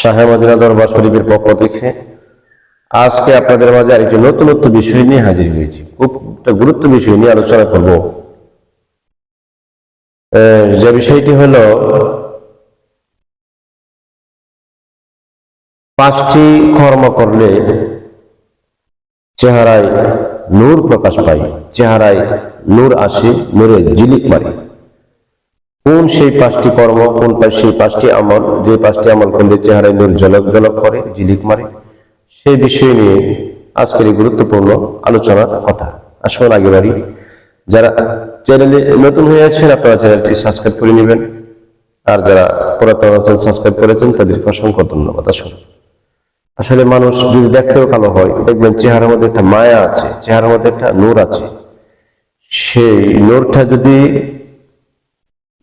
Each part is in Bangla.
শাহে মদিনা দরবার শরীফের পক্ষ থেকে আজকে আপনাদের মাঝে আরেকটি নতুনত্ব বিষয় নিয়ে হাজির হয়েছি। খুব একটা গুরুত্ব বিষয় নিয়ে আলোচনা করব। যে বিষয়টি হলো পাঁচটি কর্ম করলে চেহারায় নূর প্রকাশ পায়। চেহারায় নূর আসে, নূরে জিলিক মারে। কোন সেই পাঁচটি কর্ম, কোন সেই পাঁচটি আমল, যে পাঁচটি আমল করলে চেহারায় নূর জলক জলক করে, ঝিলিক মারে? সেই বিষয় নিয়ে আজকের এই গুরুত্বপূর্ণ আলোচনার কথা। আসল আগে বাড়ি। যারা চ্যানেলে নতুন হয়ে আছেন, আপনারা চ্যানেলটি সাবস্ক্রাইব করে নেবেন। আর যারা পুরাতন আছেন, সাবস্ক্রাইব করেছেন, তাদেরকে অসংখ্য ধন্যবাদ। আসলে আসলে মানুষ যদি দেখতেও কালো হয়, দেখবেন চেহারার মধ্যে একটা মায়া আছে, চেহারার মধ্যে একটা নূর আছে। সেই নূরটা যদি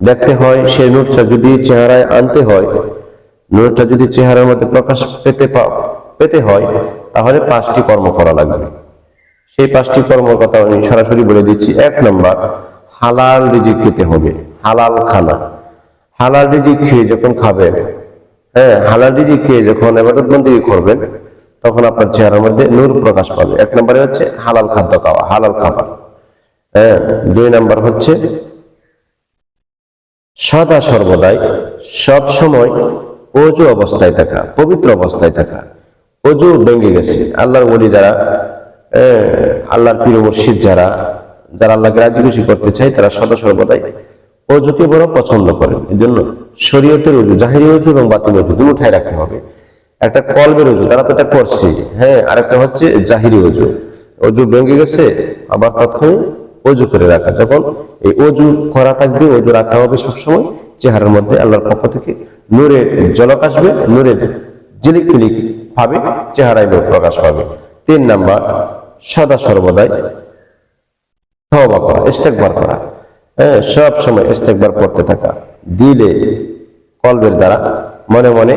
দেখতে হয়, সেই নূরটা যদি চেহারায় আনতে হয়, নূরটা যদি চেহারার মধ্যে প্রকাশ পেতে পেতে হয়, তাহলে পাঁচটি কর্ম করা লাগবে। সেই পাঁচটি কর্মের কথা আমি সরাসরি বলে দিচ্ছি। এক নম্বর, হালাল রিজিক খেতে হবে, হালাল খানা। হালাল রিজিক খেয়ে যখন খাবেন হ্যাঁ হালাল রিজিক খেয়ে যখন এবাদত বন্দী করবেন, তখন আপনার চেহারার মধ্যে নূর প্রকাশ পাবে। এক নম্বরে হচ্ছে হালাল খাদ্য খাওয়া, হালাল খাবার। হ্যাঁ দুই নাম্বার হচ্ছে সদা সর্বদাই সব সময় অজু অবস্থায় থাকা, পবিত্র অবস্থায় থাকা। অজু ভেঙে গেছে। আল্লাহর বলি যারা আল্লাহর প্রিয় মুর্শিদ যারা যারা আল্লাহকে রাজি খুশি করতে চায়, তারা সদা সর্বদাই অজুকে বড় পছন্দ করেন। এই জন্য শরীয়তের অজু, জাহিরি অজু এবং বাতিল অজু দুটাই রাখতে হবে। একটা কলবের অজু, তারা তো এটা করছে। হ্যাঁ আরেকটা হচ্ছে জাহিরি অজু। অজু ভেঙে গেছে, আবার তৎক্ষণিক অজু করে রাখা। যখন এই অজু করা থাকবে অজু রাখা হবে সবসময় চেহারার মধ্যে আল্লাহর পক্ষ থেকে। নূরের জলক আসবে, নূরের জিলিক ফিলিক পাবে চেহারায় নূর প্রকাশ পাবে। তিন নাম্বার, সদা সর্বদাই তওবা করা ইস্তেকবার করা। হ্যাঁ সব সময় ইস্তেকবার করতে থাকা। দিলে কলবের দ্বারা মনে মনে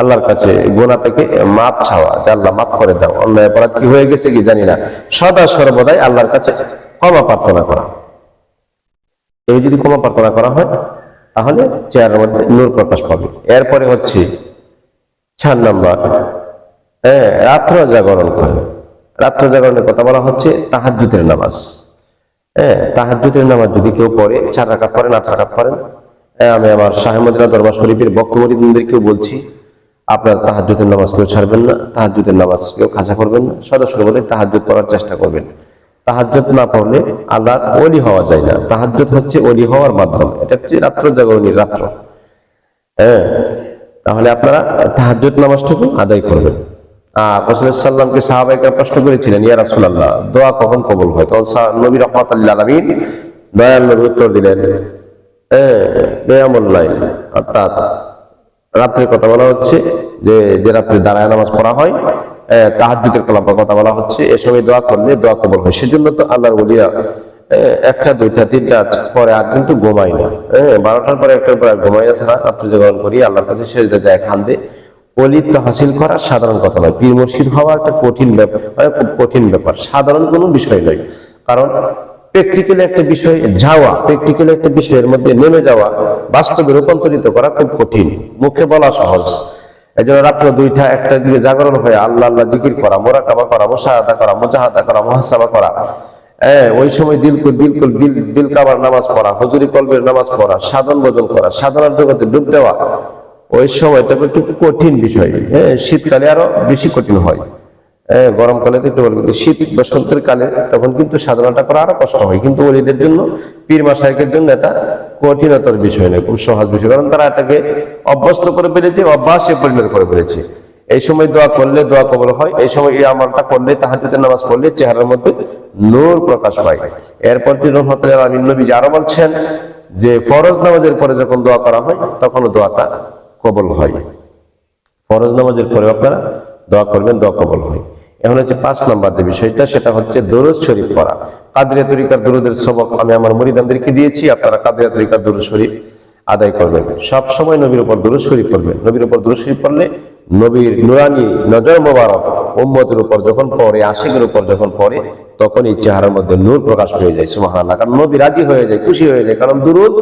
আল্লাহর কাছে গোনা থেকে মাপ ছাওয়া যে আল্লাহ মাফ করে দাও। অন্যায় অপরাধ কি হয়ে গেছে কি জানি না। সদা সর্বদাই আল্লাহর কাছে ক্ষমা প্রার্থনা করা। এই যদি ক্ষমা প্রার্থনা করা হয়, তাহলে চেয়ারের মধ্যে নূর প্রকাশ পাবে। এরপরে হচ্ছে চার নাম্বার হ্যাঁ রাত্র জাগরণ করে। রাত্র জাগরণের কথা বলা হচ্ছে তাহাজ্জুদের নামাজ। হ্যাঁ তাহাজ্জুদের নামাজ যদি কেউ পড়ে, চার রাকাত পড়েন, আট রাকাত পড়েন আমি আমার শাহেমদিনা দরবার শরীফের বক্তব্যদেরকেও বলছি, আপনার তাহাজ্জুদের নামাজ কেউ ছাড়বেন না, তাহাজ্জুদের নামাজ কেউ খাঁচা করবেন না সদা সর্বদাই তাহাজ্জুদ পড়ার চেষ্টা করবেন। তাহাজ্জুদ না পড়লে আল্লাহর অলি হওয়া যায় না। তাহাজ্জুদ হচ্ছে অলি হওয়ার মাধ্যম। এটা হচ্ছে রাত্র জাগরণীর রাত্র। হ্যাঁ তাহলে আপনারা তাহাজ্জুদ নামাজটুকু আদায় করবেন। আর রসুল সাল্লামকে সাহাবাইকে প্রশ্ন করেছিলেন, ইয়া রাসূলুল্লাহ, দোয়া কখন কবল হয়? তখন নবী রহমাতুল্লাহ আলামিন দয়াল নবী উত্তর দিলেন বেয়ামুল্লাহ অর্থাৎ রাত্রে কথা বলা হচ্ছে যে যে রাত্রে দাঁড়ায় নামাজ পড়া হয় তাহাজুদের কলাপের কথা বলা হচ্ছে, এ সময় দোয়া করলে দোয়া কবল হয়। সেজন্য তো আল্লাহর বলিয়া একটা, দুইটা, তিনটা পরে আর কিন্তু ঘুমাই না। হ্যাঁ বারোটার পরে একটার পরে ঘুমাই না, তারা রাত্রে জাগরণ করি, আল্লাহর কাছে শেষ যায় খান্দে অলিত্ব হাসিল করা সাধারণ কথা নয়। পীর মুর্শিদ হওয়া একটা কঠিন ব্যাপার কঠিন ব্যাপার। সাধারণ কোনো বিষয় নয়। কারণ প্র্যাকটিক্যালি একটা বিষয় যাওয়া প্র্যাকটিক্যালি একটা বিষয়ের মধ্যে নেমে যাওয়া বাস্তবে রূপান্তরিত করা খুব কঠিন। মুখে বলা সহজ। এই জন্য রাত্র দুইটা একটা দিকে জাগরণ হয়ে আল্লাহ আল্লাহ জিকির করা মোরাকাবা করা মোশাহাদা করা মুজাহাদা করা মহাসাবা করা। হ্যাঁ ওই সময় দিল দিল দিল দিল কাবার নামাজ পড়া হজুরি কলবের নামাজ পড়া সাধন ভোজন করা সাধনার জগতে ডুব দেওয়া ওই সময় সময়টা একটু কঠিন বিষয়। হ্যাঁ শীতকালে আরও বেশি কঠিন হ্যাঁ, গরমকালে তো একটু কিন্তু শীত বসন্তের কালে তখন কিন্তু সাধনাটা করা আরও কষ্ট হয়। কিন্তু ওলিদের জন্য, পীর মাসায়কের জন্য এটা কঠিনতর বিষয় নয়, খুব সহজ বিষয়, কারণ তারা এটাকে অভ্যস্ত করে ফেলেছে, অভ্যাসে পরিণত করে ফেলেছে। এই সময় দোয়া করলে দোয়া কবল হয়, এই সময় এই আমলটা করলে তাহাজুদের নামাজ পড়লে চেহারার মধ্যে নূর প্রকাশ পায়। এরপর তিনি রহমতুল্লাহ আমিন নবী আরও বলছেন যে, ফরজ নামাজের পরে যখন দোয়া করা হয় তখন দোয়াটা কবল হয়। ফরজ নামাজের পরে আপনারা দোয়া করবেন, দোয়া কবল হয়। এখন হচ্ছে পাঁচ নাম্বার যে বিষয়টা, সেটা হচ্ছে দরুদ শরীফ পড়া। কাদরিয়া তরিকার দরুদের সবক আমি আমার মরিদানদেরকে দিয়েছি, আপনারা কাদরিয়া তরিকার দরুদ শরীফ আদায় করবেন। সব সময় নবীর উপর দুরুদ শরীফ পড়বেন। নবীর উপর দুরুদ শরীফ পড়লে নবীর নুরানি, নজর মোবারক উম্মতের উপর যখন পড়ে, আশিকের উপর যখন পড়ে তখন এই চেহারার মধ্যে নূর প্রকাশ হয়ে যায়, সুবহানাল্লাহ। কারণ নবী রাজি হয়ে যায়, খুশি হয়ে যায়। কারণ দুরুদ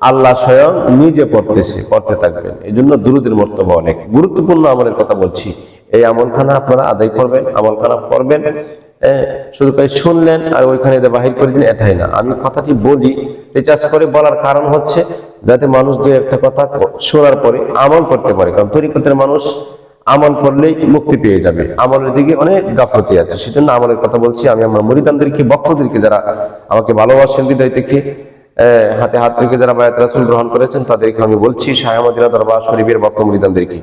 আল্লাহ স্বয়ং নিজে পড়তেছে, পড়তে থাকবেন। এই জন্য দুরুদের মর্তব্য অনেক। গুরুত্বপূর্ণ আমলের কথা বলছি। এই আমলখানা আপনারা আদায় করবেন আমলখানা করবেন শুধু তাই শুনলেন আর ওইখানে বাহির করে দিন এটাই না। আমি কথাটি বলি, রিচার্জ করে বলার কারণ হচ্ছে যাতে মানুষ দুই একটা কথা শোনার পরে আমল করতে পারে। কারণ তরিকতের মানুষ আমল করলেই মুক্তি পেয়ে যাবে। আমলের দিকে অনেক গাফলতি আছে, সেজন্য আমলের কথা বলছি। আমি আমার মরিদানদেরকে, বক্তদেরকে যারা আমাকে ভালোবাসেন হৃদয় থেকে হাতে হাত রেখে যারা বায়াত রাসুল গ্রহণ করেছেন, তাদেরকে আমি বলছি, শাহমদিনা দরবার শরীফের বক্ত মরিদানদেরকে।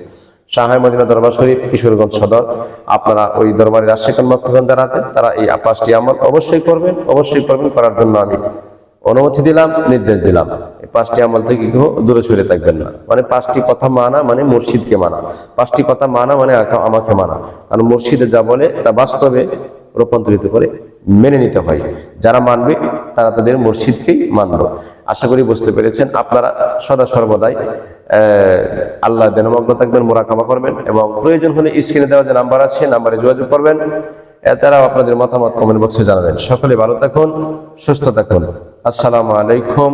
শাহাই মদিনা দরবার শরীফ, কিশোরগঞ্জ সদর। আপনারা ওই দরবারের আশেখান ভক্তগণ যারা আছেন, তারা এই পাঁচটি আমল অবশ্যই করবেন অবশ্যই করবেন, করার জন্য আমি অনুমতি দিলাম, নির্দেশ দিলাম। এই পাঁচটি আমল থেকে কেউ দূরে সরে থাকবেন না। মানে পাঁচটি কথা মানা মানে মুর্শিদকে মানা। পাঁচটি কথা মানা মানে আমাকে মানা। কারণ মুর্শিদে যা বলে তা বাস্তবে রূপান্তরিত করে মেনে নিতে হয়। যারা মানবে, তারা তাদের মুর্শিদকেই মানলো। আশা করি বুঝতে পেরেছেন। আপনারা সদা সর্বদাই আল্লাহ দেনমগ্ন থাকবেন, মোরাকামা করবেন এবং প্রয়োজন হলে স্ক্রিনে দেওয়া যে নাম্বার আছে নাম্বারে যোগাযোগ করবেন। এছাড়াও আপনাদের মতামত কমেন্ট বক্সে জানাবেন। সকলে ভালো থাকুন, সুস্থ থাকুন। আসসালামু আলাইকুম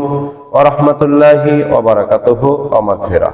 ওয়া রাহমাতুল্লাহি ওয়া বারাকাতুহু। ওয়া মাগফিরাহ